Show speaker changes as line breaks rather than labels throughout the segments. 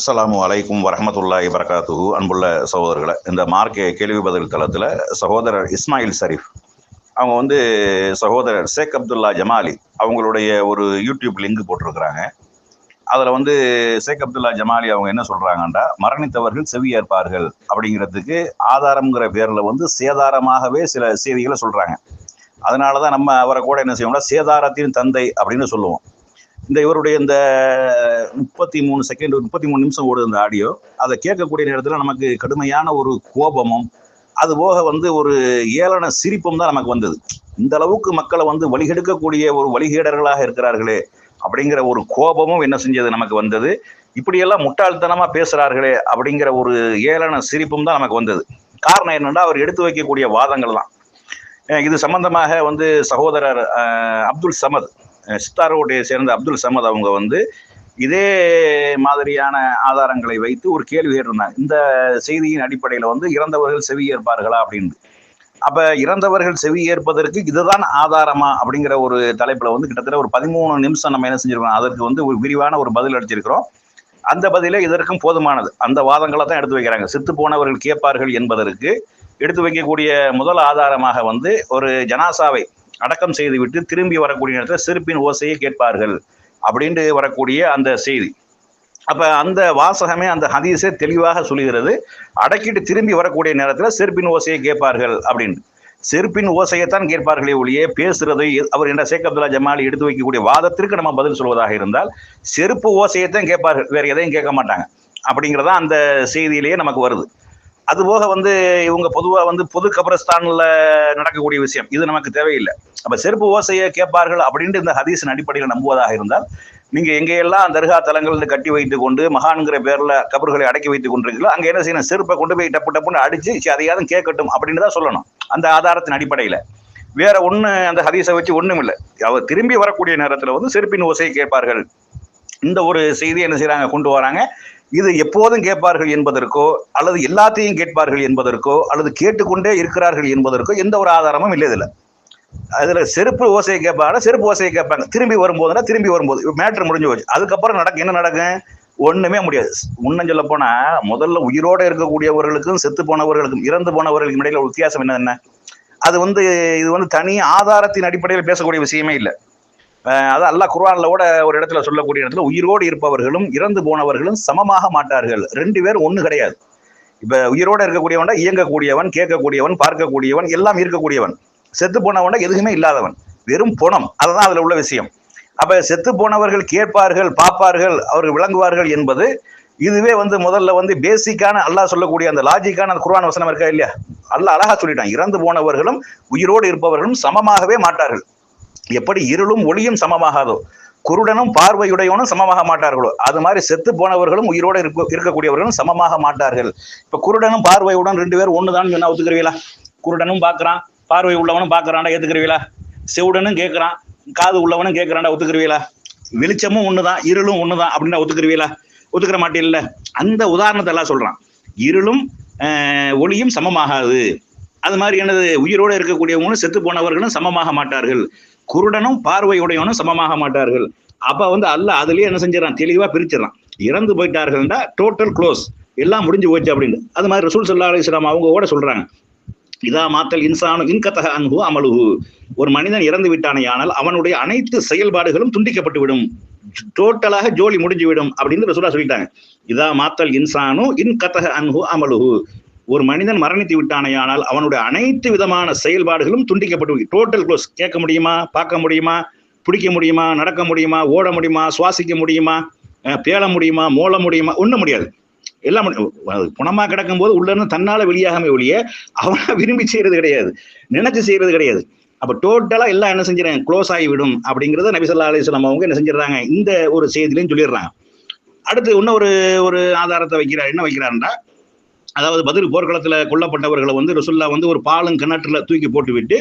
அஸ்லாம் அலைக்கும் வரஹமத்துல்லாஹி வரகாத்துஹு அன்புள்ள சகோதரர்களை இந்த மார்க்கே கேள்வி பதில் தளத்தில் சகோதரர் இஸ்மாயில் ஷரீஃப் அவங்க வந்து சகோதரர் ஷேக் அப்துல்லா ஜமாலி அவங்களுடைய ஒரு யூடியூப் லிங்க் போட்டிருக்கிறாங்க. அதில் வந்து ஷேக் அப்துல்லா ஜமாலி அவங்க என்ன சொல்கிறாங்கன்றா மரணித்தவர்கள் செவியேற்பார்கள் அப்படிங்கிறதுக்கு ஆதாரம்ங்கிற பேரில் வந்து சேதாரமாகவே சில செய்திகளை சொல்கிறாங்க அதனால தான் நம்ம அவரை கூட என்ன செய்வோம்னா சேதாரத்தின் தந்தை அப்படின்னு சொல்லுவோம். இந்த இவருடைய இந்த முப்பத்தி மூணு செகண்ட் முப்பத்தி மூணு நிமிஷம் ஓடுது இந்த ஆடியோ அதை கேட்கக்கூடிய நேரத்தில் நமக்கு கடுமையான ஒரு கோபமும் அது போக வந்து ஒரு ஏளன சிரிப்பும் தான் நமக்கு வந்தது. இந்த அளவுக்கு மக்களை வந்து வழிகெடுக்கக்கூடிய ஒரு வழிகேடர்களாக இருக்கிறார்களே அப்படிங்கிற ஒரு கோபமும் என்ன செஞ்சது நமக்கு வந்தது. இப்படியெல்லாம் முட்டாள்தனமாக பேசுகிறார்களே அப்படிங்கிற ஒரு ஏளன சிரிப்பும் தான் நமக்கு வந்தது. காரணம் என்னென்னா அவர் எடுத்து வைக்கக்கூடிய வாதங்கள் தான் இது சம்பந்தமாக வந்து சகோதரர் அப்துல் சமத் சித்தாரோடைய சேர்ந்த அப்துல் சமத் அவங்க வந்து இதே மாதிரியான ஆதாரங்களை வைத்து ஒரு கேள்வி கேட்டிருந்தாங்க. இந்த செய்தியின் அடிப்படையில் வந்து இறந்தவர்கள் செவி ஏற்பார்களா அப்படின்னு. அப்போ இறந்தவர்கள் செவி ஏற்பதற்கு இதுதான் ஆதாரமா அப்படிங்கிற ஒரு தலைப்பில் வந்து கிட்டத்தட்ட ஒரு பதிமூணு நிமிஷம் நம்ம என்ன செஞ்சிருக்கோம்? அதற்கு வந்து ஒரு விரிவான ஒரு பதில் அளிச்சிருக்கிறோம். அந்த பதிலே இதற்கும் போதுமானது. அந்த வாதங்களை தான் எடுத்து வைக்கிறாங்க. செத்து போனவர்கள் கேட்பார்கள் என்பதற்கு எடுத்து வைக்கக்கூடிய முதல் ஆதாரமாக வந்து ஒரு ஜனாசாவை அடக்கம் செய்துவிட்டு திரும்பி வரக்கூடிய நேரத்தில் செருப்பின் ஓசையை கேட்பார்கள் அப்படின்ட்டு வரக்கூடிய அந்த செய்தி. அப்போ அந்த வாசகமே அந்த ஹதீஸே தெளிவாக சொல்லுகிறது. அடக்கிட்டு திரும்பி வரக்கூடிய நேரத்தில் செருப்பின் ஓசையை கேட்பார்கள் அப்படின்னு செருப்பின் ஓசையைத்தான் கேட்பார்களே ஒழிய பேசுறதை அவர் என்ன ஷேக் அப்துல்லா ஜமாலி எடுத்து வைக்கக்கூடிய வாதத்திற்கு நம்ம பதில் சொல்வதாக இருந்தால் செருப்பு ஓசையைத்தான் கேட்பார்கள். வேற எதையும் கேட்க மாட்டாங்க. அப்படிங்கிறதா அந்த செய்தியிலேயே நமக்கு வருது. அதுபோக வந்து இவங்க பொதுவாக வந்து பொது கபரஸ்தானில் நடக்கக்கூடிய விஷயம். இது நமக்கு தேவையில்லை. அப்போ செருப்பு ஓசையை கேட்பார்கள் அப்படின்ட்டு இந்த ஹதீஸின் அடிப்படையில் நம்புவதாக இருந்தால் நீங்கள் எங்கேயெல்லாம் தர்கா தலங்கள் கட்டி வைத்து கொண்டு மகான்கிற பேரில் கபர்களை அடக்கி வைத்து கொண்டிருக்கீங்களோ அங்கே என்ன செய்யணும்? செருப்பை கொண்டு போய் டப்பு டப்புன்னு அடிச்சு அதையாவது கேட்கட்டும் அப்படின்னு தான் சொல்லணும். அந்த ஆதாரத்தின் அடிப்படையில். வேற ஒன்று அந்த ஹதீஸை வச்சு ஒன்றும் இல்லை. அவர் திரும்பி வரக்கூடிய நேரத்தில் வந்து செருப்பின் ஓசையை கேட்பார்கள். இந்த ஒரு செய்தியை என்ன செய்கிறாங்க கொண்டு வராங்க. இது எப்போதும் கேட்பார்கள் என்பதற்கோ அல்லது எல்லாத்தையும் கேட்பார்கள் என்பதற்கோ அல்லது கேட்டுக்கொண்டே இருக்கிறார்கள் என்பதற்கோ எந்த ஒரு ஆதாரமும் இல்லை இதில் அதில் செருப்பு ஓசையை கேட்பாங்க செருப்பு ஓசையை கேட்பாங்க. திரும்பி வரும்போதுனா திரும்பி வரும்போது மேட்ரு முடிஞ்சு போச்சு. அதுக்கப்புறம் நடக்கும் என்ன நடக்கும் ஒன்றுமே முடியாது. இன்னும் சொல்ல போனால் முதல்ல உயிரோட இருக்கக்கூடியவர்களுக்கும் செத்து போனவர்களுக்கும் இறந்து போனவர்களுக்கும் இடையில வித்தியாசம் என்ன என்ன அது வந்து இது வந்து தனி ஆதாரத்தின் அடிப்படையில் பேசக்கூடிய விஷயமே இல்லை. அது அல்லாஹ் குர்ஆன்ல கூட ஒரு இடத்துல சொல்லக்கூடிய இடத்துல உயிரோடு இருப்பவர்களும் இறந்து போனவர்களும் சமமாக மாட்டார்கள். ரெண்டு பேரும் ஒன்று கிடையாது. இப்ப உயிரோடு இருக்கக்கூடியவன் இயங்கக்கூடியவன் கேட்கக்கூடியவன் பார்க்கக்கூடியவன் எல்லாம் இருக்கக்கூடியவன். செத்து போனவன்டா எதுவுமே இல்லாதவன். வெறும் பணம். அதுதான் அதுல உள்ள விஷயம். அப்ப செத்து போனவர்கள் கேட்பார்கள் பார்ப்பார்கள் அவர்கள் விளங்குவார்கள் என்பது இதுவே வந்து முதல்ல வந்து பேசிக்கான அல்லாஹ் சொல்லக்கூடிய அந்த லாஜிக்கான அந்த குர்வான் வசனம் இருக்கா இல்லையா? அல்லாஹ் அழகா சொல்லிட்டான். இறந்து போனவர்களும் உயிரோடு இருப்பவர்களும் சமமாகவே மாட்டார்கள். எப்படி இருளும் ஒளியும் சமமாகாதோ குருடனும் பார்வையுடையவனும் சமமாக மாட்டார்களோ அது மாதிரி செத்து போனவர்களும் உயிரோடு இருக்க இருக்கக்கூடியவர்களும் சமமாக மாட்டார்கள். இப்ப குருடனும் பார்வையுடன் ரெண்டு பேரும் ஒண்ணுதான் சொன்னா ஒத்துக்கிறீங்களா? குருடனும் பார்க்குறான் பார்வை உள்ளவனும் பார்க்கறான்டா ஏத்துக்கிறீங்களா? செவுடனும் கேட்குறான் காது உள்ளவனும் கேட்குறான்டா ஒத்துக்கிறீங்களா? வெளிச்சமும் ஒண்ணுதான் இருளும் ஒண்ணுதான் அப்படின்னா ஒத்துக்கிறீங்களா? ஒத்துக்கிற மாட்டீங்கல்ல அந்த உதாரணத்தை எல்லாம் சொல்றான். இருளும் ஒளியும் சமமாகாது. அது மாதிரி என்னது? உயிரோடு இருக்கக்கூடியவங்களும் செத்து போனவர்களும் சமமாக மாட்டார்கள். குருடனும் பார்வையுடையவனும் சமமாக மாட்டார்கள். அப்ப வந்து அல்ல அதுலயே என்ன செஞ்சிடறான்? தெளிவா பிரிச்சிடறான். இறந்து போயிட்டார்கள்டா டோட்டல் க்ளோஸ் எல்லாம் முடிஞ்சு போச்சு அப்படின்னு. அது மாதிரி ரசூல் சல்லா அலிஸ்லாம் அவங்க கூட சொல்றாங்க. இதா மாத்தல் இன்சானு இன்கத்தக அன்பு அமலுகு ஒரு மனிதன் இறந்து விட்டானேயானால் அவனுடைய அனைத்து செயல்பாடுகளும் துண்டிக்கப்பட்டு விடும். டோட்டலாக ஜோலி முடிஞ்சு விடும் அப்படின்னு ரசூலா சொல்லிட்டாங்க. இதா மாத்தல் இன்சானு இன்கத்தக அன்பு அமலுகு ஒரு மனிதன் மரணித்து விட்டானேயானால் அவனுடைய அனைத்து விதமான செயல்பாடுகளும் துண்டிக்கப்பட்டு டோட்டல் க்ளோஸ் கேட்க முடியுமா? பார்க்க முடியுமா? பிடிக்க முடியுமா? நடக்க முடியுமா? ஓட முடியுமா? சுவாசிக்க முடியுமா? பேள முடியுமா? மோள முடியுமா? ஒன்றும் முடியாது. எல்லாம் குணமா கிடக்கும் போது உள்ள இருந்து தன்னால வெளியாகாம ஒழிய அவனா விரும்பி செய்யறது கிடையாது. நினைச்சு செய்யறது கிடையாது. அப்ப டோட்டலா எல்லாம் என்ன செஞ்சிடறாங்க க்ளோஸ் ஆகிவிடும் அப்படிங்கறத நபிசல்லா அலிஸ்லாம் அவங்க என்ன செஞ்சிடறாங்க? இந்த ஒரு செய்திலையும் சொல்லிடுறாங்க. அடுத்து இன்னொரு ஒரு ஆதாரத்தை வைக்கிறார். என்ன வைக்கிறாருன்னா அதாவது பதில் போர்க்களத்தில் கொல்லப்பட்டவர்களை வந்து ரசுல்லா வந்து ஒரு பாலும் கிணற்றில் தூக்கி போட்டு விட்டு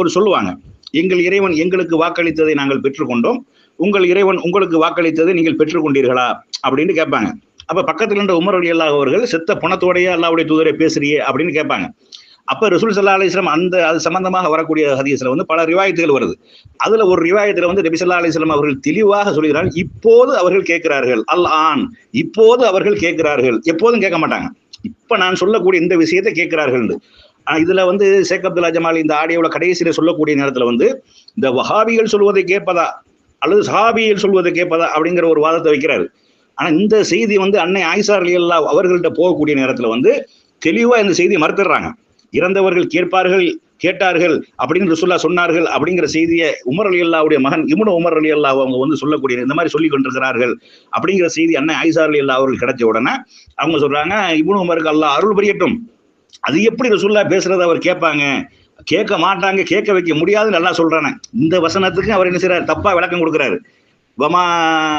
ஒரு சொல்லுவாங்க எங்கள் இறைவன் எங்களுக்கு வாக்களித்ததை நாங்கள் பெற்றுக்கொண்டோம். உங்கள் இறைவன் உங்களுக்கு வாக்களித்ததை நீங்கள் பெற்றுக்கொண்டீர்களா? அப்படின்னு கேட்பாங்க. அப்போ பக்கத்தில் இருந்த உமர் அலி அல்லாஹ் அவர்கள் செத்த பணத்தோடையே அல்லாவுடைய தூதரை பேசுறியே அப்படின்னு கேட்பாங்க. அப்போ ரசூல் சல்லா அலிஸ்லாம் அந்த அது சம்பந்தமாக வரக்கூடிய ஹதீஸில் வந்து பல ரிவாயத்துகள் வருது. அதில் ஒரு ரிவாயத்தில் வந்து நபி சல்லா அலிஸ்லாம் அவர்கள் தெளிவாக சொல்கிறார்கள் இப்போது அவர்கள் கேட்கிறார்கள் அல் ஆன் இப்போது அவர்கள் கேட்கிறார்கள். எப்போதும் கேட்க மாட்டாங்க. இப்ப நான் சொல்லக்கூடிய இந்த விஷயத்தை கேட்கிறார்கள் இதுல வந்து ஷேக் அப்துல்லா ஜமால் இந்த ஆடியோவில் கடைசியில் சொல்லக்கூடிய நேரத்தில் வந்து இந்த வஹாபிகள் சொல்வதை கேட்பதா? அல்லது சஹாபிகள் சொல்வதை கேட்பதா? அப்படிங்கிற ஒரு வாதத்தை வைக்கிறாரு. ஆனால் இந்த செய்தி வந்து அன்னை ஆயிஷா அலியல்லா அவர்கள்ட்ட போகக்கூடிய நேரத்தில் வந்து தெளிவாக இந்த செய்தியை மறுத்துடுறாங்க. இறந்தவர்கள் கேட்பார்கள் கேட்டார்கள் அப்படின்னு ருசுல்லா சொன்னார்கள் அப்படிங்கிற செய்தியை உமர் அலி அல்லாவுடைய மகன் இமுன உமர் அலி அல்லா அவங்க வந்து சொல்லக்கூடிய இந்த மாதிரி சொல்லி கொண்டிருக்கிறார்கள் அப்படிங்கிற செய்தி அண்ணன் ஐசா அலி அல்லா அவர்கள் கிடைச்ச உடனே அவங்க சொல்றாங்க இமுன உமருக்கு அல்லா அருள் புரியட்டும். அது எப்படி ருசுல்லா பேசுறத அவர் கேட்பாங்க? கேட்க மாட்டாங்க கேட்க வைக்க முடியாதுன்னு நல்லா சொல்றானே. இந்த வசனத்துக்கு அவர் என்ன செய்யறாரு தப்பா விளக்கம் கொடுக்குறாரு. வமா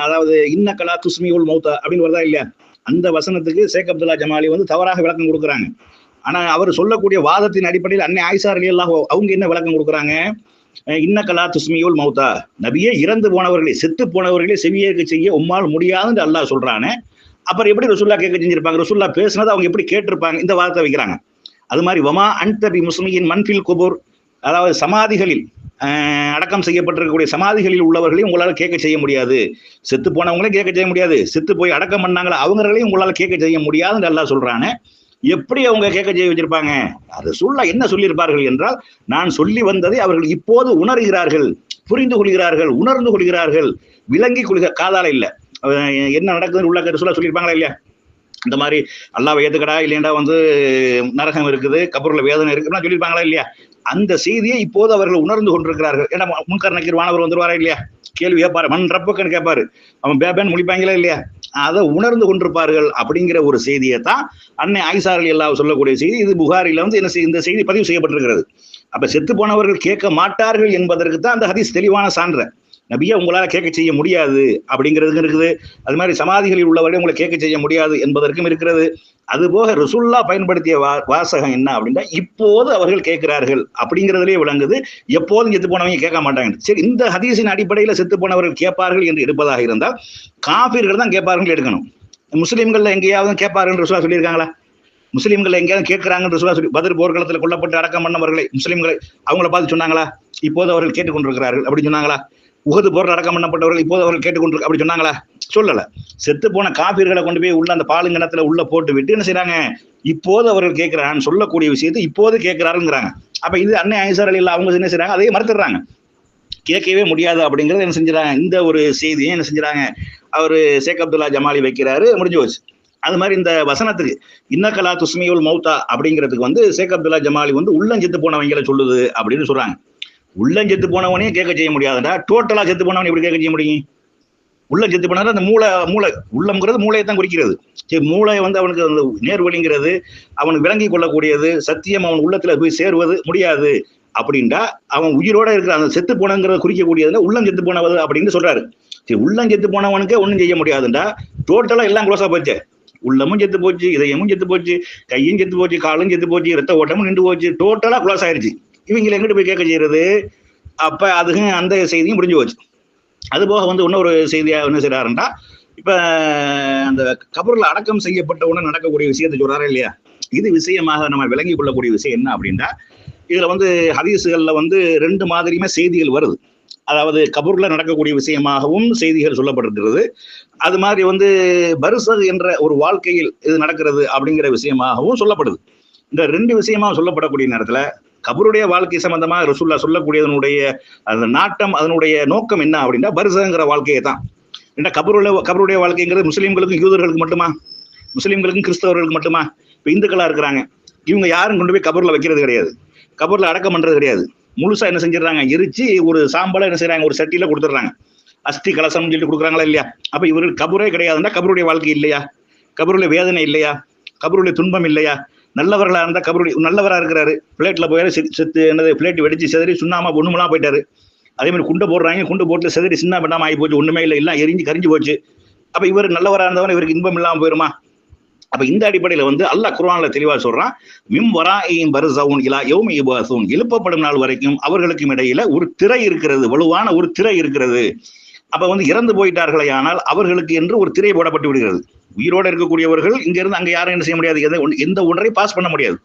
அதாவது இன்ன கலா துஸ்மி உல் மௌத்தா அப்படின்னு வருதா இல்லையா? அந்த வசனத்துக்கு ஷேக் அப்துல்லா ஜமாலி வந்து தவறாக விளக்கம் கொடுக்குறாங்க. ஆனா அவர் சொல்லக்கூடிய வாதத்தின் அடிப்படையில் அன்னை ஆயிஷா அலி அல்லாஹ் அவங்க என்ன விளக்கம் கொடுக்குறாங்க? இன்ன கலா துஸ்மியுல் மௌத்தா. நபியே இறந்து போனவர்களே செத்து போனவர்களே செவியேற்க செய்ய உம்மால் முடியாதுன்னு அல்லாஹ் சொல்றானே. அப்புறம் எப்படி ரசுல்லா கேட்க செஞ்சிருப்பாங்க? ரசுல்லா பேசுனதை அவங்க எப்படி கேட்டிருப்பாங்க? இந்த வாதத்தை வைக்கிறாங்க. அது மாதிரி வமா அன்தபி முஸ்லிமின் மன்ஃபில் குபூர். அதாவது சமாதிகளில் அடக்கம் செய்யப்பட்டிருக்கக்கூடிய சமாதிகளில் உள்ளவர்களையும் உங்களால் கேட்க செய்ய முடியாது. செத்து போனவங்களையும் கேட்க செய்ய முடியாது. செத்து போய் அடக்கம் பண்ணாங்களா? அவங்களையும் உங்களால் கேட்க செய்ய முடியாதுன்னு அல்லாஹ் சொல்றானே. எப்படி அவங்க கேட்க செய்ய வச்சிருப்பாங்க? அது சொல்ல என்ன சொல்லியிருப்பார்கள் என்றால் நான் சொல்லி வந்ததை அவர்கள் இப்போது உணர்கிறார்கள் புரிந்து கொள்கிறார்கள் உணர்ந்து கொள்கிறார்கள் விளங்கி கொள்கிற காதால இல்ல. என்ன நடக்குதுன்னு உள்ள சொல்ல சொல்லியிருப்பாங்களா இல்லையா? இந்த மாதிரி அல்லாவை ஏத்துக்கடா இல்லையண்டா வந்து நரகம் இருக்குது கபூர்ல வேதனை இருக்குன்னா சொல்லியிருப்பாங்களா இல்லையா? அந்த செய்தியை இப்போது அவர்கள் உணர்ந்து கொண்டிருக்கிறார்கள். ஏன்னா முன்கர் நக்கீர் வானவர் வந்துருவாரா இல்லையா? கேள்வி கேட்பாரு மண் ரப்புக்குன்னு கேட்பாரு அவன் பேபேன்னு முடிப்பாங்களா இல்லையா? அதை உணர்ந்து கொண்டிருப்பார்கள் அப்படிங்கிற ஒரு செய்தியை தான் அன்னை ஆயிசாரல் எல்லாம் சொல்லக்கூடிய செய்தி. இது புகாரில வந்து என்ன இந்த செய்தி பதிவு செய்யப்பட்டிருக்கிறது. அப்ப செத்து போனவர்கள் கேட்க மாட்டார்கள் என்பதற்கு தான் அந்த ஹதீஸ் தெளிவான சான்ற. நபியை உங்களால் கேட்க செய்ய முடியாது அப்படிங்கிறதுக்கும் இருக்குது. அது மாதிரி சமாதிகளில் உள்ளவரை உங்களை கேட்க செய்ய முடியாது என்பதற்கும் இருக்கிறது. அதுபோக ரசுல்லா பயன்படுத்திய வா வாசகம் என்ன அப்படின்னா இப்போது அவர்கள் கேட்கிறார்கள் அப்படிங்கிறதுலே விளங்குது. எப்போதும் செத்து போனவங்க கேட்க மாட்டாங்க. சரி இந்த ஹதீஸின் அடிப்படையில் செத்து போனவர்கள் கேட்பார்கள் என்று எடுப்பதாக இருந்தால் காபீர்கள் தான் கேட்பார்கள் எடுக்கணும். முஸ்லீம்களில் எங்கேயாவது கேட்பார்கள் ரசுல்லா சொல்லியிருக்காங்களா? முஸ்லீம்கள் எங்கேயாவது கேட்கிறாங்கன்னு சொல்ல சொல்லி பதில் போர்க்களத்தில் கொல்லப்பட்டு அடக்கம் பண்ணவர்களை முஸ்லீம்களை அவங்கள பார்த்து சொன்னாங்களா? இப்போது அவர்கள் கேட்டுக்கொண்டிருக்கிறார்கள் அப்படின்னு சொன்னாங்களா? உகது போர் அடக்கம் பண்ணப்பட்டவர்கள் இப்போது அவர்கள் கேட்டுக்கொண்டு அப்படி சொன்னாங்களா? சொல்லல. செத்து போன காப்பீர்களை கொண்டு போய் உள்ள அந்த பாலுங்கணத்துல உள்ள போட்டு விட்டு என்ன செய்யறாங்க இப்போது அவர்கள் கேட்கிறான்னு சொல்லக்கூடிய விஷயத்தை இப்போது கேட்கிறாருங்கிறாங்க. அப்ப இது அன்னை ஐசார் அலி அவங்க என்ன செய்யறாங்க அதையே மறுத்துடுறாங்க. கேட்கவே முடியாது அப்படிங்கறத என்ன செஞ்சுறாங்க இந்த ஒரு செய்தியை என்ன செஞ்சுறாங்க அவரு ஷேக் அப்துல்லா ஜமாலி வைக்கிறாரு முடிஞ்சு போச்சு. அது மாதிரி இந்த வசனத்துக்கு இன்னக்கலா துஸ்மியுல் மௌத்தா அப்படிங்கிறதுக்கு வந்து ஷேக் அப்துல்லா ஜமாலி வந்து உள்ளஞ்சித்து போனவங்களை சொல்லுது அப்படின்னு சொல்றாங்க. உள்ளம் செத்து போனவனையும் கேட்க செய்ய முடியாதுடா. டோட்டலா செத்து போனவன் எப்படி கேட்க செய்ய முடியும்? உள்ள செத்து போனா அந்த மூளை மூளை உள்ளம்ங்கிறது மூளையை தான் குறிக்கிறது. சரி மூளை வந்து அவனுக்கு அந்த நேர்வழிங்கிறது அவனுக்கு விளங்கி கொள்ளக்கூடியது சத்தியம் அவன் உள்ளத்துல போய் சேருவது முடியாது அப்படின்டா அவன் உயிரோட இருக்கிற அந்த செத்து போனங்கிறத குறிக்கக்கூடியதுல உள்ளம் செத்து போனவது அப்படின்னு சொல்றாரு. சரி உள்ளம் செத்து போனவனுக்கு ஒன்றும் செய்ய முடியாதுண்டா டோட்டலா எல்லாம் க்ளோஸா போச்சு. உள்ளமும் செத்து போச்சு இதயமும் செத்து போச்சு கையும் செத்து போச்சு காலும் செத்து போச்சு ரத்த ஓட்டமும் நின்று போச்சு. டோட்டலா க்ளோஸ் ஆயிருச்சு. இவங்களை எங்கிட்டு போய் கேட்க செய்யறது? அப்ப அதுக்கும் அந்த செய்தியும் முடிஞ்சு போச்சு. அது போக வந்து இன்னொரு செய்தியா என்ன செய்யறாருண்டா இப்ப அந்த கபரில் அடக்கம் செய்யப்பட்ட உடனே நடக்கக்கூடிய விஷயத்தை சொல்றாரு இல்லையா? இது விஷயமாக நம்ம விளங்கி கொள்ளக்கூடிய விஷயம் என்ன அப்படின்னா இதுல வந்து ஹதீஸுகளில் வந்து ரெண்டு மாதிரியுமே செய்திகள் வருது. அதாவது கபூர்ல நடக்கக்கூடிய விஷயமாகவும் செய்திகள் சொல்லப்பட்டிருக்கிறது. அது மாதிரி வந்து பருசது என்ற ஒரு வாழ்க்கையில் இது நடக்கிறது அப்படிங்கிற விஷயமாகவும் சொல்லப்படுது. இந்த ரெண்டு விஷயமாக சொல்லப்படக்கூடிய நேரத்துல கபருடைய வாழ்க்கை சம்பந்தமாக ரசுல்லா சொல்லக்கூடியதனுடைய அந்த நாட்டம் அதனுடைய நோக்கம் என்ன அப்படின்னா பரிசங்கிற வாழ்க்கையை தான் ஏன்னா கபருடைய கபருடைய வாழ்க்கைங்கிறது முஸ்லீம்களுக்கும் யூதர்களுக்கு மட்டுமா? முஸ்லீம்களுக்கும் கிறிஸ்தவர்களுக்கு மட்டுமா? இப்போ இந்துக்களாக இருக்கிறாங்க. இவங்க யாரும் கொண்டு போய் கபரில் வைக்கிறது கிடையாது. கபரில் அடக்கம் பண்ணுறது கிடையாது. முழுசா என்ன செஞ்சிடறாங்க? எரிச்சு ஒரு சாம்பலை என்ன செய்யறாங்க ஒரு சட்டியில கொடுத்துட்றாங்க. அஸ்தி கலசம் சொல்லிட்டு கொடுக்குறாங்களா இல்லையா? அப்ப இவர்கள் கபூரே கிடையாதுன்னா கபருடைய வாழ்க்கை இல்லையா? கபருடைய வேதனை இல்லையா? கபருடைய துன்பம் இல்லையா? நல்லவர்களாக இருந்தால் கபருடைய நல்லவராக இருக்கிறாரு. பிளேட்டில் போய் செத்து என்னது பிளேட் வெடிச்சு செதறி சுண்ணாம ஒண்ணுமெல்லாம் போயிட்டாரு. அதே மாதிரி குண்டை போடுறாங்க குண்டு போட்டு செதறி சின்ன பண்ணாமல் ஆகி போச்சு ஒன்றுமே இல்லை எல்லாம் எரிஞ்சு கரிஞ்சு போச்சு. அப்போ இவர் நல்லவராக இருந்தவன் இவருக்கு இன்பம் இல்லாமல் போயிருமா? அப்போ இந்த அடிப்படையில் வந்து அல்லாஹ் குர்ஆன்ல தெளிவாக சொல்கிறான் மிம் வராயின் பர்சவுன் இலா யௌமி யுபாசூன் எழுப்பப்படும் நாள் வரைக்கும் அவர்களுக்கும் இடையில ஒரு திரை இருக்கிறது வலுவான ஒரு திரை இருக்கிறது. அப்ப வந்து இறந்து போயிட்டார்களே ஆனால் அவர்களுக்கு என்று ஒரு திரை போடப்பட்டு விடுகிறது. உயிரோடு இருக்கக்கூடியவர்கள் இங்க இருந்து அங்க யாரும் என்ன செய்ய முடியாது. எந்த எந்த ஒன்றை பாஸ் பண்ண முடியாது.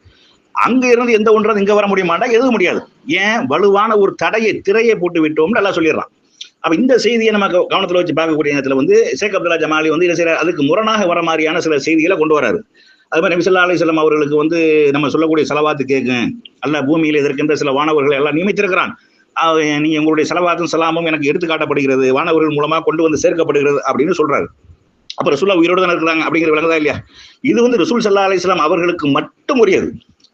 அங்க இருந்து எந்த ஒன்றும் இங்க வர முடியுமாண்டா எதுவும் முடியாது. ஏன்? வலுவான ஒரு தடையை திரையை போட்டு விட்டோம்னு நல்லா சொல்லிடுறான். அப்ப இந்த செய்தியை நம்ம கவனத்தில் கவனத்துல வச்சு பார்க்கக்கூடிய நேரத்துல வந்து ஷேக் அப்துல்லா ஜமாலி வந்து சில அதுக்கு முரணாக வர மாதிரியான சில செய்திகளை கொண்டு வராரு. அது மாதிரி நபிசல்லா அலிஸ்லாம் அவர்களுக்கு வந்து நம்ம சொல்லக்கூடிய செலவாத்து கேட்கும். அல்ல பூமியில் இருக்கின்ற சில வானவர்களை எல்லாம் நியமித்திருக்கிறான். நீங்க உங்களுடைய செலவாத்தும் சலாமும் எனக்கு எடுத்துக்காட்டப்படுகிறது வானவர்கள் மூலமா கொண்டு வந்து சேர்க்கப்படுகிறது அப்படின்னு சொல்றாரு. அப்ப ரசூல்லா உயிரோடு தான் இருக்கிறாங்க அப்படிங்கிற விளங்குதா இல்லையா? இது வந்து ரசூல் சல்லா அலிஸ்லாம் அவர்களுக்கு மட்டும் உரியது.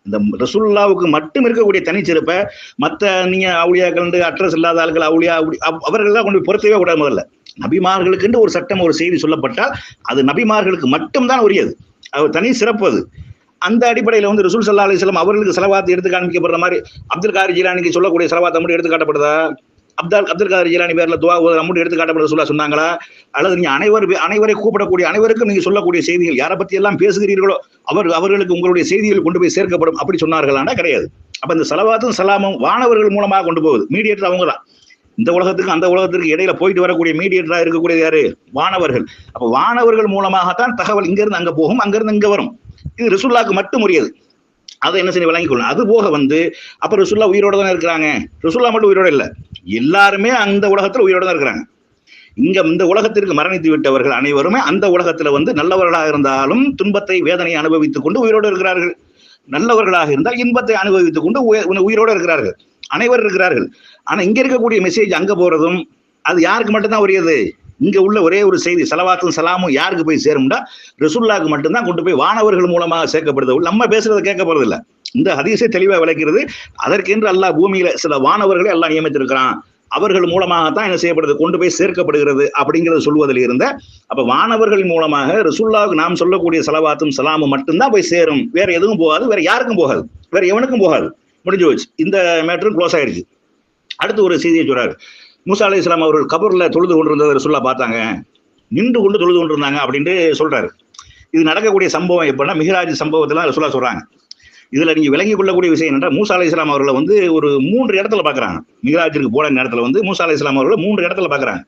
இந்த ரசூல்லாவுக்கு மட்டும் இருக்கக்கூடிய தனிச்சிறப்பை மற்ற நீங்க அவுளியாக்கள் அட்ரஸ் இல்லாத ஆட்கள் அவுளியா அப்படி அவர்கள்லாம் கொண்டு பொருத்தவே கூடாது முதல்ல. நபிமார்களுக்கு ஒரு சட்டம் ஒரு செய்தி சொல்லப்பட்டால் அது நபிமார்களுக்கு மட்டும்தான் உரியது. அவர் தனி சிறப்பு அது. அந்த அடிப்படையில் வந்து ரசூல் சல்லா அலிஸ்லாம் அவர்களுக்கு செலவாத்து எடுத்து காண்பிக்கப்படுற மாதிரி அப்துல் காரி ஜிலானிக்கு சொல்லக்கூடிய செலவாத்தை மட்டும் எடுத்து காட்டப்படுதா? அப்தால் அப்துல் காரி ஜிலானி பேர்ல துவா அமௌண்ட் எடுத்து காட்டப்பட சொல்ல சொன்னாங்களா? அல்லது நீங்க அனைவர் அனைவரை கூப்பிடக்கூடிய அனைவருக்கும் நீங்க சொல்லக்கூடிய செய்திகள் யாரை பத்தி எல்லாம் பேசுகிறீர்களோ அவர் அவர்களுக்கு உங்களுடைய செய்திகள் கொண்டு போய் சேர்க்கப்படும் அப்படி சொன்னார்களானா கிடையாது. அப்ப இந்த செலவாத்தும் சலாமும் வானவர்கள் மூலமாக கொண்டு போகுது. மீடியேட்டர் அவங்க தான் இந்த உலகத்துக்கு அந்த உலகத்திற்கு இடையில போயிட்டு வரக்கூடிய மீடியேட்டரா இருக்கக்கூடியது யாரு? வானவர்கள். அப்ப வானவர்கள் மூலமாகத்தான் தகவல் இங்கிருந்து அங்கே அங்க போகும் அங்கிருந்து இங்கே இங்க வரும். இது ரிசுல்லாக்கு மட்டும் உரியது. அதை என்ன செய்ய வழங்கிக் கொள்ளணும்? அது போக வந்து அப்ப ரிசுல்லா உயிரோட தான் இருக்கிறாங்க? ரிசுல்லா மட்டும் உயிரோட இல்லை. எல்லாருமே அந்த உலகத்தில் உயிரோட தான் இருக்கிறாங்க. இங்க இந்த உலகத்திற்கு மரணித்து விட்டவர்கள் அனைவருமே அந்த உலகத்துல வந்து நல்லவர்களாக இருந்தாலும் துன்பத்தை வேதனையை அனுபவித்துக் கொண்டு உயிரோடு இருக்கிறார்கள். நல்லவர்களாக இருந்தால் இன்பத்தை அனுபவித்துக் கொண்டு உயிரோடு இருக்கிறார்கள். அனைவரும் இருக்கிறார்கள். ஆனா இங்க இருக்கக்கூடிய மெசேஜ் அங்க போறதும் அது யாருக்கு மட்டும்தான் உரியது? இங்க உள்ள ஒரே ஒரு செய்தி செலவாத்தும் சலாமும் யாருக்கு போய் சேரும்டா? ரசுல்லாக்கு மட்டும்தான் கொண்டு போய் வானவர்கள் மூலமாக சேர்க்கப்படுது. நம்ம பேசுறத கேட்க போறது இல்ல இந்த ஹதீஸை தெளிவா விளக்கிறது அதற்கென்று அல்லாஹ் பூமியில சில வானவர்களை எல்லாம் நியமித்திருக்கிறான். அவர்கள் மூலமாகத்தான் என்ன செய்யப்படுது? கொண்டு போய் சேர்க்கப்படுகிறது அப்படிங்கறத சொல்வதில் இருந்த அப்ப வானவர்கள் மூலமாக ரசுல்லாவுக்கு நாம் சொல்லக்கூடிய செலவாத்தும் சலாமும் மட்டும்தான் போய் சேரும். வேற எதுவும் போகாது வேற யாருக்கும் போகாது. வேற எவனுக்கும் போகாது. முடிஞ்சு போச்சு. இந்த மேட்டரும் க்ளோஸ் ஆயிடுச்சு. அடுத்து ஒரு செய்தியை சொல்றாரு. மூசா அலி இஸ்லாம் அவர்கள் கபரில் தொழுது கொண்டிருந்ததை ரசுல்லா பார்த்தாங்க. நின்று கொண்டு தொழுது கொண்டிருந்தாங்க அப்படின்ட்டு சொல்கிறாரு இது நடக்கக்கூடிய சம்பவம் எப்படின்னா மிகராஜ் சம்பவத்துல ரசுல்லா சொல்கிறாங்க இதில் நீங்கள் விளங்கி கொள்ளக்கூடிய விஷயம் என்னென்னா மூசா அலி இஸ்லாம் அவர்களை வந்து ஒரு மூன்று இடத்துல பார்க்குறாங்க மிகராஜிற்கு போன நேரத்தில் வந்து மூசா அலி இஸ்லாம் அவர்களை மூன்று இடத்துல பார்க்குறாங்க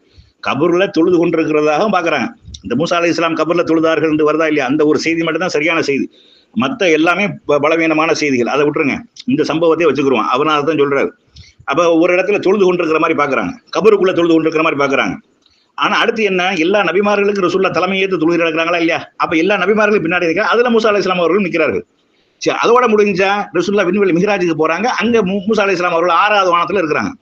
கபூரில் தொழுது கொண்டிருக்கிறதாகவும் பார்க்குறாங்க இந்த மூசா அலி இஸ்லாம் கபரில் தொழுதார்கள் என்று வருதா இல்லையா? அந்த ஒரு செய்தி மட்டும்தான் சரியான செய்தி. மற்ற எல்லாமே ப- பலவீனமான செய்திகள். அதை விட்டுருங்க. இந்த சம்பவத்தை வச்சுக்கிருவோம். அவனால தான் சொல்கிறாரு அப்போ ஒரு இடத்துல தொழுது கொண்டிருக்கிற மாதிரி பார்க்குறாங்க. கபருக்குள்ளே தொழுது கொண்டிருக்கிற மாதிரி பார்க்குறாங்க. ஆனால் அடுத்து என்ன? எல்லா நபிமார்களுக்கும் ரசூல்லா தலைமை ஏற்று தொழுகிற இருக்கிறாங்களா இல்லையா? அப்போ எல்லா நபிமார்களும் பின்னாடி இருக்கா அதில் மூசா அலி இஸ்லாம் அவர்கள் நிற்கிறார்கள் சரி அதோட முடிஞ்சா ரசூல்லா விண்வெளி மிகராஜுக்கு போகிறாங்க அங்கே மூசா அலி இஸ்லாம் அவர்கள் ஆறாவது வானத்தில் இருக்கிறாங்க.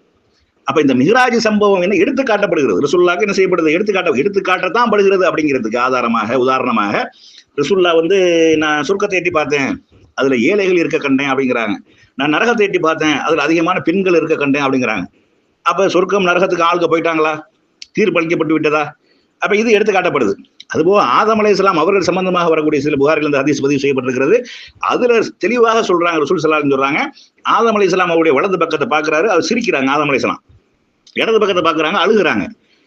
அப்போ இந்த மிகராஜ் சம்பவம் என்ன? எடுத்து காட்டப்படுகிறது. ரசூல்லாக்கு என்ன செய்யப்படுது? எடுத்து காட்ட எடுத்து காட்டத்தான் படுகிறது அப்படிங்கிறதுக்கு ஆதாரமாக உதாரணமாக ரசூல்லா வந்து நான் சுருக்கத்தை எட்டி பார்த்தேன். அதுல ஏழைகள் இருக்க கண்டேன் அப்படிங்கிறாங்க. நான் நரகத்தை எட்டி பார்த்தேன். அதுல அதிகமான பெண்கள் இருக்க கண்டேன் அப்படிங்கிறாங்க. அப்ப சொர்க்கம் நரகத்துக்கு ஆளுங்க போயிட்டாங்களா? தீர்ப்பளிக்கப்பட்டு விட்டதா? அப்ப இது எடுத்து காட்டப்படுது அதுபோக ஆதம் அலைஹிஸ்ஸலாம் அவர்கள் சம்பந்தமாக வரக்கூடிய சில புகார்கள் இந்த ஹதீஸ் பதிவு செய்யப்பட்டிருக்கிறது. அதுல தெளிவாக சொல்றாங்க ரசூல் சலான்னு சொல்றாங்க ஆதம் அலைஹிஸ்ஸலாம் அவருடைய வலது பக்கத்தை பாக்குறாரு அவர் சிரிக்கிறாங்க ஆதம் அலைஹிஸ்ஸலாம் இடது பக்கத்தை பாக்குறாங்க அழுகுறாங்க.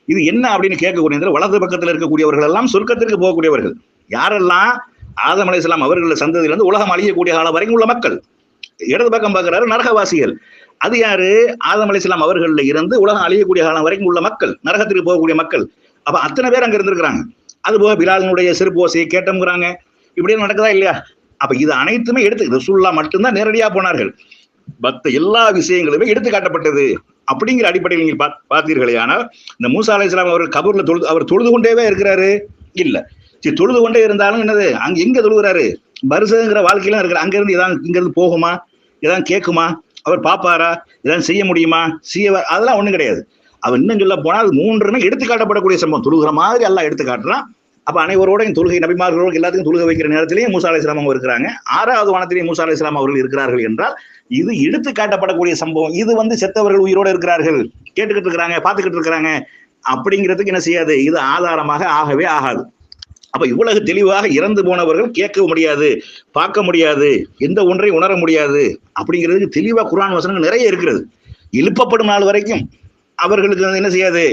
இது என்ன அப்படின்னு கேட்கக்கூடிய வலது பக்கத்தில் இருக்கக்கூடியவர்கள் எல்லாம் சொர்க்கத்திற்கு போகக்கூடியவர்கள். யாரெல்லாம் ஆதம் அலைஹிஸ்ஸலாம் அவர்கள் சந்ததியிலிருந்து உலகம் அழியக்கூடிய காலம் வரைக்கும் உள்ள மக்கள். இடது பக்கம் பார்க்குறாரு நரகவாசிகள். அது யாரு? ஆதம் அலைஹிஸ்ஸலாம் அவர்கள்ல இருந்து உலகம் அழியக்கூடிய காலம் வரைக்கும் உள்ள மக்கள் நரகத்திற்கு போகக்கூடிய மக்கள். அப்ப அத்தனை பேர் அங்க இருந்திருக்கிறாங்க. அது போக பிலாலினுடைய செருப்பு ஓசையை கேட்டோம்ங்கிறாங்க. இப்படியே நடக்குதா இல்லையா? அப்ப இது அனைத்துமே எடுத்து ரசுல்லா மட்டும்தான் நேரடியா போனார்கள். மற்ற எல்லா விஷயங்களுமே எடுத்து காட்டப்பட்டது அப்படிங்கிற அடிப்படையில் நீங்கள் பார்த்தீர்களே. ஆனால் இந்த மூசா அலைஹிஸ்ஸலாம் அவர் கபூர்ல தொழுது அவர் தொழுது கொண்டேவே இருக்கிறாரு. இல்லை. தொழுது கொண்டே இருந்தாலும் என்னது? அங்க எங்க தொழுகிறாரு? பரிசுங்கிற வாழ்க்கையில இருக்கிற அங்க இருந்து இதான் இங்க இருந்து போகுமா? இதான் கேட்குமா அவர் பாப்பாரா? இதான் செய்ய முடியுமா? செய்ய அதெல்லாம் ஒண்ணும் கிடையாது. அவர் இன்னும் சொல்ல போனால் அது மூன்றுமே எடுத்து காட்டப்படக்கூடிய சம்பவம். தொழுகிற மாதிரி எல்லாம் எடுத்து காட்டுறான். அப்ப அனைவரோடையும் தொழுகை நபிமார்களோடு எல்லாத்துக்கும் தொழுகை வைக்கிற நேரத்திலேயே மூசா இஸ்லாம் அவங்க இருக்கிறாங்க. ஆறாவது வானத்திலேயே மூசா இஸ்லாம் அவர்கள் இருக்கிறார்கள் என்றால் இது எடுத்து காட்டப்படக்கூடிய சம்பவம். இது வந்து செத்தவர்கள் உயிரோடு இருக்கிறார்கள். கேட்டுக்கிட்டு இருக்கிறாங்க பார்த்துக்கிட்டு இருக்கிறாங்க. அப்படிங்கிறதுக்கு என்ன செய்யாது? இது ஆதாரமாக ஆகவே ஆகாது. அப்ப இவ்வளவு தெளிவாக இறந்து போனவர்கள் கேட்க முடியாது பார்க்க முடியாது எந்த ஒன்றை உணர முடியாது அப்படிங்கிறதுக்கு தெளிவா குரான் வசனங்கள் நிறைய இருக்கிறது. இழுப்பப்படும் நாள் வரைக்கும் அவர்களுக்கு வந்து என்ன செய்யாது?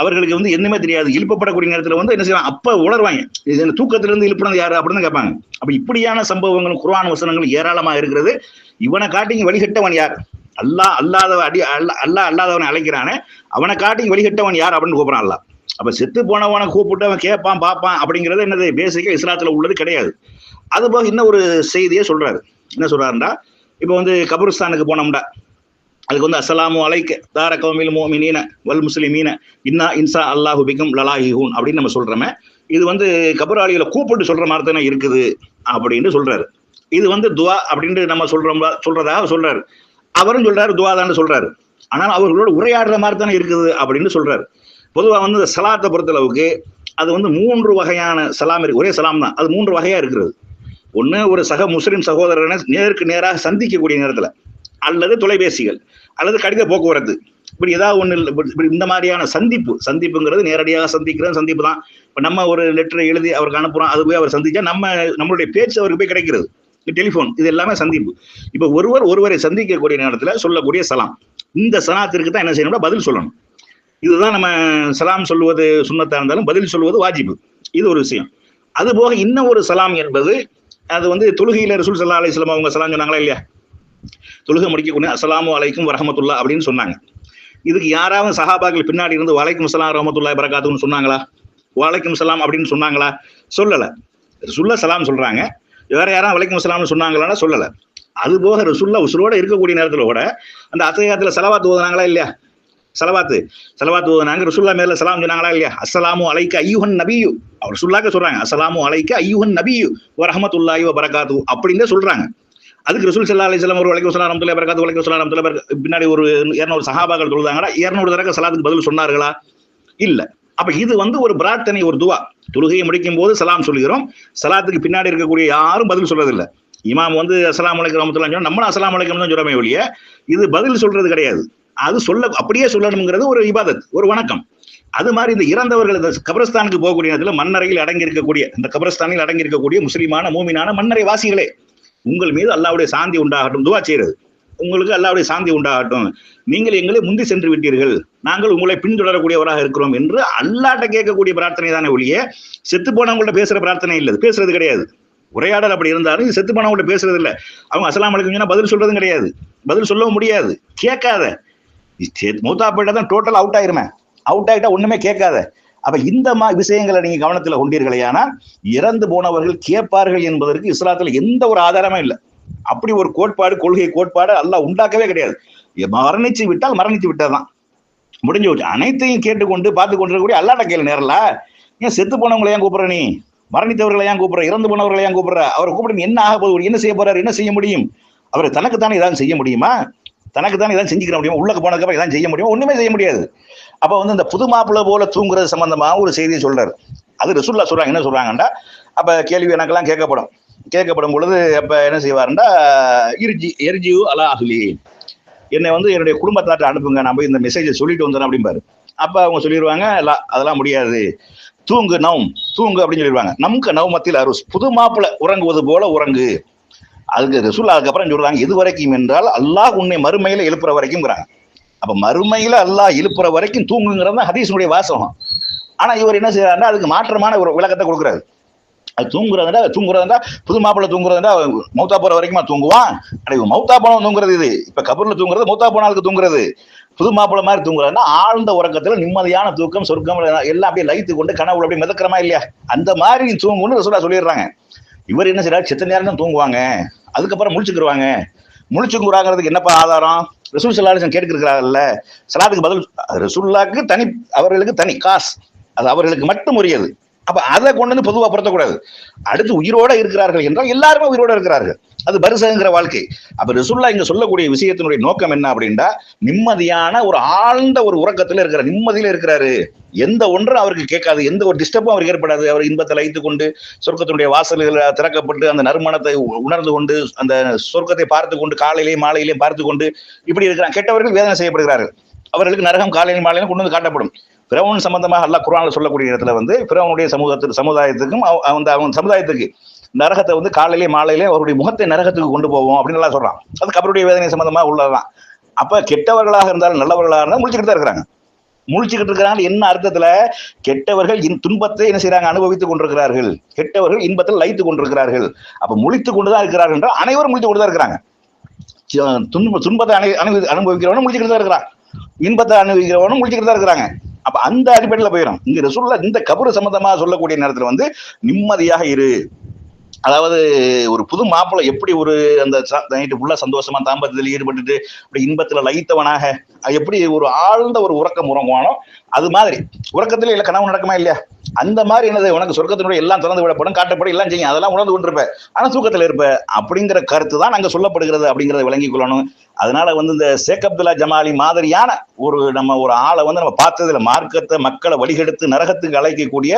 அவர்களுக்கு வந்து எதுவுமே தெரியாது. இழுப்பப்படக்கூடிய நேரத்தில் வந்து என்ன செய்வாங்க? அப்ப உணர்வாங்க. இது என்ன தூக்கத்திலிருந்து இழுப்புனது யாரு? அப்படின்னு கேட்பாங்க. அப்ப இப்படியான சம்பவங்களும் குரான் வசனங்கள் ஏராளமா இருக்கிறது. இவனை காட்டி வழிகட்டவன் யார்? அல்லாஹ் அல்லாதவன் அடி அல்லா அல்லாஹ் அல்லாதவனை அழைக்கிறானே. அவனை காட்டி வழிகட்டவன் யார் அப்படின்னு கூப்பிடான் அல்லாஹ். அப்ப செத்து போனவனை கூப்பிட்டு அவன் கேட்பான் பார்ப்பான் அப்படிங்கிறது என்னது? பேசிக்கா இஸ்லாத்துல உள்ளது கிடையாது. அது போக இன்னும் ஒரு செய்தியை சொல்றாரு. என்ன சொல்றாருன்னா
இப்போ வந்து கபருஸ்தானுக்கு போனோம்டா. அதுக்கு வந்து அஸ்ஸலாமு அலைக்க தார கௌமில் மோமினீன வல் முஸ்லிமீன இன்னா இன்சா அல்லாஹு பிகம் லலாஹிஹூன் அப்படின்னு நம்ம சொல்றோமே. இது வந்து கபராளிகளை கூப்பிட்டு சொல்ற மாதிரி தானே இருக்குது அப்படின்னு சொல்றாரு. இது வந்து துவா அப்படின்ட்டு நம்ம சொல்றோம் சொல்றதாக சொல்றாரு. அவரும் சொல்றாரு துவா தான் சொல்றாரு. ஆனால் அவர்களோட உரையாடுற மாதிரி தானே இருக்குது அப்படின்னு சொல்றாரு. பொதுவாக வந்து இந்த சலாத்தை பொறுத்தளவுக்கு அது வந்து மூன்று வகையான சலாம் இருக்கு. ஒரே சலாம் தான் அது மூன்று வகையா இருக்கிறது. ஒன்று ஒரு சக முஸ்லிம் சகோதரனை நேருக்கு நேராக சந்திக்கக்கூடிய நேரத்தில் அல்லது தொலைபேசிகள் அல்லது கடித போக்குவரத்து. இப்படி ஏதாவது ஒன்று இப்படி இந்த மாதிரியான சந்திப்பு சந்திப்புங்கிறது நேரடியாக சந்திக்கிறது சந்திப்பு தான். இப்போ நம்ம ஒரு லெட்டரை எழுதி அவருக்கு அனுப்புகிறோம் அது போய் அவர் சந்திச்சா நம்ம நம்மளுடைய பேச்சு அவருக்கு போய் கிடைக்கிறது. டெலிஃபோன் இது எல்லாமே சந்திப்பு. இப்போ ஒருவர் ஒருவரை சந்திக்கக்கூடிய நேரத்தில் சொல்லக்கூடிய சலாம். இந்த சலாத்திற்கு தான் என்ன செய்யணும்னா பதில் சொல்லணும். இதுதான் நம்ம சலாம் சொல்லுவது சுண்ணத்தா இருந்தாலும் பதில் சொல்லுவது வாஜிபு. இது ஒரு விஷயம். அது போக இன்னும் ஒரு சலாம் என்பது அது வந்து தொழுகையில ரசூல் சல்லா அலிஸ்லாம் அவங்க சலாம் சொன்னாங்களா இல்லையா? தொழுகை முடிக்கக்கூடிய அஸ்ஸலாமு அலைக்கும் வரஹமத்துல்லா அப்படின்னு சொன்னாங்க. இதுக்கு யாராவது சஹாபாக்கள் பின்னாடி இருந்து வலைக்கும் சலாம் ரஹமத்துல்லா பரகாத்துன்னு சொன்னாங்களா? வலைக்கும் சலாம் அப்படின்னு சொன்னாங்களா? சொல்லலை. ரசுல்லா சலாம் சொல்றாங்க. வேற யாரும் வலைக்கும் சலாம்னு சொன்னாங்களான்னா சொல்லலை. அது போக ரசுல்லா உசுரோட இருக்கக்கூடிய நேரத்தில் கூட அந்த அத்தையாத்துல செலவாத்து ஓதுனாங்களா இல்லையா? செலவாத்து. செலவாத்து ஓதுனாங்க. ரசுல்லா மேல சலாம் சொன்னாங்களா இல்லையா? அஸ்ஸலாமு அலைக்க ஐயுஹன் நபியு. அவர் சுல்லாக்க சொல்றாங்க. அஸ்ஸலாமு அலைக்க ஐயுஹன் நபியு. வரஹமத்துல்லாஹி வரகாத்து பரகாத்து அப்படின்னு சொல்றாங்க. அதுக்கு ரசூல் சல்லா அலிஸ்லாம் ஒரு வலைக்கம் சலாம் ரமத்துல பரகாத்து வலைக்கம் சலாம் ரமத்துல பின்னாடி ஒரு இரநூறு சஹாபாக்கள் சொல்லுதாங்களா இரநூறு தடவை சலாத்துக்கு பதில் சொன்னார்களா? இல்ல. அப்ப இது வந்து ஒரு பிரார்த்தனை ஒரு துவா. தொழுகையை முடிக்கும் போது சலாம் சொல்கிறோம் சலாத்துக்கு பின்னாடி இருக்கக்கூடிய யாரும் பதில் சொல்றதில்ல. இமாம் வந்து அஸ்லாம் அலைக்கம் ரமத்துல்லா சொன்னா நம்மளும் அஸ்லாம் அலைக்கம் தான் சொல்றமே ஒழிய இது பதில் சொல்றது கிடையாது. அது சொல்ல அப்படியே சொல்லணுங்கிறது ஒரு இபாதத் ஒரு வணக்கம். அது மாதிரி இந்த இறந்தவர்கள் இந்த கபரஸ்தானுக்கு போகக்கூடிய நேரத்தில் மண்ணறையில் அடங்கி இருக்கக்கூடிய இந்த கபரஸ்தானில் அடங்கி இருக்கக்கூடிய முஸ்லீமான மூமினான மண்ணறை வாசிகளே உங்கள் மீது அல்லாவுடைய சாந்தி உண்டாகட்டும் துவா செய்யறது. உங்களுக்கு அல்லாவுடைய சாந்தி உண்டாகட்டும். நீங்கள் எங்களை முந்தி சென்று விட்டீர்கள். நாங்கள் உங்களை பின்தொடரக்கூடியவராக இருக்கிறோம் என்று அல்லாட்ட கேட்கக்கூடிய பிரார்த்தனை தானே ஒழிய செத்து போனவங்கள்ட்ட பேசுற பிரார்த்தனை இல்லை. பேசுறது கிடையாது. உரையாடல் அப்படி இருந்தாலும் இது செத்து போனவங்கள்ட்ட பேசுறது இல்லை. அவங்க அசலாம் அலைக்கும் பதில் சொல்றதும் கிடையாது. பதில் சொல்லவும் முடியாது. கேட்காத. மூத்தா போயிட்டா தான் டோட்டல் அவுட் ஆயிருமே. அவுட் ஆகிட்டா ஒண்ணுமே கேட்காத. அப்ப இந்த மா விஷயங்களை நீங்க கவனத்துல கொண்டீர்களேயானால் இறந்து போனவர்கள் கேட்பார்கள் என்பதற்கு இஸ்லாத்துல எந்த ஒரு ஆதாரமும் இல்லை. அப்படி ஒரு கோட்பாடு கொள்கை கோட்பாடு எல்லாம் உண்டாக்கவே கிடையாது. மரணிச்சு விட்டால் மரணிச்சு தான் முடிஞ்சு போச்சு. அனைத்தையும் கேட்டுக்கொண்டு பார்த்து கொண்டிருக்கக்கூடிய அல்லாட்ட கேள்வி நேரில் ஏன் செத்து போனவங்களை ஏன் நீ? மரணித்தவர்களை ஏன் கூப்பிட்ற? இறந்து போனவர்களை ஏன் கூப்பிடுற? அவரை கூப்பிட்டு என்ன ஆக போகுது? என்ன செய்ய போறாரு? என்ன செய்ய முடியும்? அவர் தனக்குத்தானே ஏதாவது செய்ய முடியுமா? தனக்கு தான் இதான் செஞ்சுக்கிற முடியும்? உள்ளக்கு போனதுக்கப்புறம் இதான் செய்ய முடியும்? ஒன்றுமே செய்ய முடியாது. அப்போ வந்து இந்த புது மாப்பிள்ளை போல தூங்குறது சம்பந்தமாக ஒரு செய்தியை சொல்றாரு. அது ரசுல்லா சொல்றாங்க. என்ன சொல்கிறாங்கண்டா அப்போ கேள்வி எனக்கெல்லாம் கேட்கப்படும். கேட்கப்படும் பொழுது அப்போ என்ன செய்வாருண்டா? இருஜி எரிஜியூ அலா அஹ்லி. என்னை வந்து என்னுடைய குடும்பத்தாட்ட அனுப்புங்க. நான் போய் இந்த மெசேஜை சொல்லிட்டு வந்தேன் அப்படிம்பாரு. அப்போ அவங்க சொல்லிடுவாங்க இல்ல அதெல்லாம் முடியாது. தூங்கு நவும் தூங்கு அப்படின்னு சொல்லிடுவாங்க நமக்கு நவமத்தில் அருஸ். புது மாப்பிள்ளை உறங்குவது போல உறங்கு. அதுக்கு ரசூல் அதுக்கப்புறம் சொல்றாங்க இது வரைக்கும் என்றால் அல்லாஹ் உன்னை மறுமையில எழுப்புற வரைக்கும்ங்கிறாங்க. அப்ப மறுமையில அல்லாஹ் எழுப்புற வரைக்கும் தூங்குங்கிறது தான் ஹதீஸுடைய வாசகம். ஆனா இவர் என்ன செய்யறாருன்னா அதுக்கு மாற்றமான ஒரு விளக்கத்தை கொடுக்குறாரு. அது தூங்குறதுடா தூங்குறதுண்டா புது மாப்பிள்ள தூங்குறதுடா மௌத்தா போற வரைக்குமா தூங்குவான்? அட மௌத்தா போனவன் தூங்குறது இது. இப்ப கபூர்ல தூங்குறது மௌத்தா போனாலுக்கு தூங்குறது. புது மாப்பிள்ள மாதிரி தூங்குறதுன்னா ஆழ்ந்த உறக்கத்துல நிம்மதியான தூக்கம் சொர்க்கம் எல்லாம் அப்படியே லைத்து கொண்டு கனவுல அப்படியே மிதக்கிறமா இல்லையா? அந்த மாதிரி தூங்குன்னு ரசூலா சொல்லிடுறாங்க. இவர் என்ன செய்யறாரு சித்த நேரம் தான் தூங்குவாங்க. அதுக்கப்புறம் முழிச்சுக்குருவாங்க. முழிச்சுக்குறாங்கிறதுக்கு என்னப்பா ஆதாரம்? ரசூல் சல்லாஹம் கேட்கிறாங்கல்ல சலாத்துக்கு பதில் ரசூல்லாக்கு தனி அவர்களுக்கு தனி காசு அது அவர்களுக்கு மட்டும் உரியது. அப்ப அதை கொண்டு வந்து பொதுவாக பொருத்தக்கூடாது. அடுத்து உயிரோட இருக்கிறார்கள் என்றால் எல்லாருமே உயிரோட இருக்கிறார்கள். அது பரிசகுங்கிற வாழ்க்கை. அப்ப ரிசுல்லா இங்க சொல்லக்கூடிய விஷயத்தினுடைய நோக்கம் என்ன அப்படின்னா நிம்மதியான ஒரு ஆழ்ந்த ஒரு உறக்கத்துல இருக்கிற நிம்மதியில இருக்கிறாரு. எந்த ஒன்றும் அவருக்கு கேட்காது. எந்த ஒரு டிஸ்டர்பும் அவருக்கு ஏற்படாது. அவர் இன்பத்தில் லைத்து கொண்டு சொர்க்கத்தினுடைய வாசல்கள் திறக்கப்பட்டு அந்த நறுமணத்தை உணர்ந்து கொண்டு அந்த சொர்க்கத்தை பார்த்து கொண்டு காலையிலேயும் மாலையிலையும் பார்த்து கொண்டு இப்படி இருக்கிறான் கெட்டவர்கள் வேதனை செய்யப்படுகிறார்கள். அவர்களுக்கு நரகம் காலையிலும் மாலையிலும் கொண்டு வந்து காட்டப்படும். பிறவன் சம்பந்தமாக அல்லாஹ் குரானில் சொல்லக்கூடிய இடத்துல வந்து பிறவனுடைய சமூகத்துக்கு சமுதாயத்துக்கும் அந்த அவன் சமுதாயத்துக்கு நரகத்தை வந்து காலையிலே மாலையிலே அவருடைய முகத்தை நரகத்துக்கு கொண்டு போவோம் அப்படின்னு எல்லாம் சொல்றான். அது கபருடைய வேதனை சம்பந்தமாக உள்ளதான் அப்ப கெட்டவர்களாக இருந்தாலும் நல்லவர்களாக இருந்தாலும் முடிச்சுக்கிட்டு தான் இருக்கிறாங்க. முழிச்சுக்கிட்டு இருக்கிறாங்க என்ன அர்த்தத்துல? கெட்டவர்கள் இன் துன்பத்தை என்ன செய்யறாங்க அனுபவித்துக் கொண்டிருக்கிறார்கள். கெட்டவர்கள் இன்பத்தில் லைத்து கொண்டிருக்கிறார்கள். அப்ப முழித்துக் கொண்டுதான் இருக்கிறார்கள் என்றால் அனைவரும் முழித்து கொண்டுதான் இருக்கிறாங்க. துன்ப துன்பத்தை அனு அனுபவி அனுபவிக்கிறவனும் முழிச்சுக்கிட்டு தான் இருக்கிறான். இன்பத்தை அனுபவிக்கிறவனும் முழிச்சுக்கிட்டு தான் இருக்கிறாங்க. அப்ப அந்த அடிப்படையில் போயிடும் இங்க ரசூல்லா இந்த கபரு சம்பந்தமா சொல்லக்கூடிய நேரத்துல வந்து நிம்மதியாக இரு. அதாவது ஒரு புது மாப்பிள்ளை எப்படி ஒரு அந்த நைட்டு ஃபுல்லாக சந்தோஷமா தாம்பத்தியத்தில் ஈடுபட்டுட்டு அப்படி இன்பத்துல லயித்தவனாக அது எப்படி ஒரு ஆழ்ந்த ஒரு உறக்கம் உறங்குவானோ அது மாதிரி. உறக்கத்துல இல்ல கனவு நடக்குமா இல்லையா? அந்த மாதிரி என்னது உனக்கு சொர்க்கத்தினுடைய எல்லாம் திறந்து விடப்படும் காட்டப்படும் எல்லாம் செய்யும் அதெல்லாம் உணர்ந்து கொண்டிருப்ப. ஆனா தூக்கத்துல இருப்ப. அப்படிங்கிற கருத்து தான் அங்க சொல்லப்படுகிறது அப்படிங்கறத விளங்கிக் கொள்ளணும். அதனால வந்து இந்த ஷேக் அப்துல்லா ஜமாலி மாதிரியான ஒரு நம்ம ஒரு ஆளை வந்து நம்ம பார்த்ததுல மார்க்கத்தை மக்களை வழிகெடுத்து நரகத்துக்கு அழைக்கக்கூடிய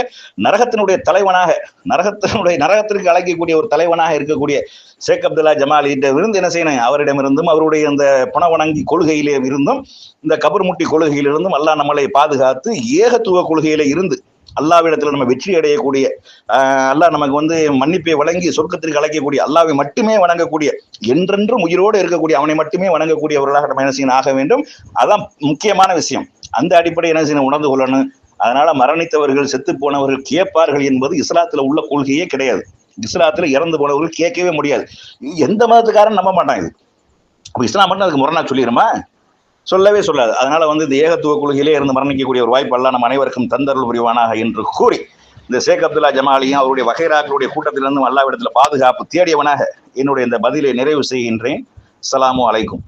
நரகத்தினுடைய தலைவனாக நரகத்தினுடைய நரகத்திற்கு அழைக்கக்கூடிய ஒரு தலைவனாக இருக்கக்கூடிய ஷேக் அப்துல்லா ஜமாலிட்ட இருந்து என்ன செய்யணும்? அவரிடமிருந்தும் அவருடைய அந்த புனவணங்கி கொள்கையிலே இருந்தும் இந்த கபர்முட்டி கொள்கையிலிருந்தும் அல்லாஹ் நம்மளை பாதுகாத்து ஏகத்துவ கொள்கையில இருந்து அல்லாவிடத்தில் நம்ம வெற்றி அடையக்கூடிய அல்லாஹ் நமக்கு வந்து மன்னிப்பை வழங்கி சொர்க்கத்திற்கு அழைக்கக்கூடிய அல்லாவை மட்டுமே வணங்கக்கூடிய என்றென்றும் உயிரோடு இருக்கக்கூடிய அவனை மட்டுமே வணங்கக்கூடியவர்களாக நம்ம என்ன செய்யணும் ஆக வேண்டும். அதான் முக்கியமான விஷயம். அந்த அடிப்படை என்ன செய்யணும்? உணர்ந்து கொள்ளணும். அதனால மரணித்தவர்கள் செத்து போனவர்கள் கேட்பார்கள் என்பது இஸ்லாத்துல உள்ள கொள்கையே கிடையாது. இஸ்லாத்துல இறந்து போனவர்கள் கேட்கவே முடியாது. எந்த மதத்துக்காரன் நம்ப மாட்டாங்க இது. இஸ்லாம் மட்டும் அதுக்கு முரணா சொல்லிடுமா? சொல்லவே சொல்லாது. அதனால வந்து இந்த ஏகத்துவ கொள்கையிலே இருந்து மரணிக்கக்கூடிய ஒரு வாய்ப்பு நம் அனைவருக்கும் தந்தருள் புரிவானாக என்று கூறி இந்த ஷேக் அப்துல்லா ஜமாலியும் அவருடைய வகைராக்களுடைய கூட்டத்திலிருந்து அல்லாவிடத்தில் பாதுகாப்பு தேடியவனாக என்னுடைய இந்த பதிலை நிறைவு செய்கின்றேன். சலாமும் அலைக்கும்.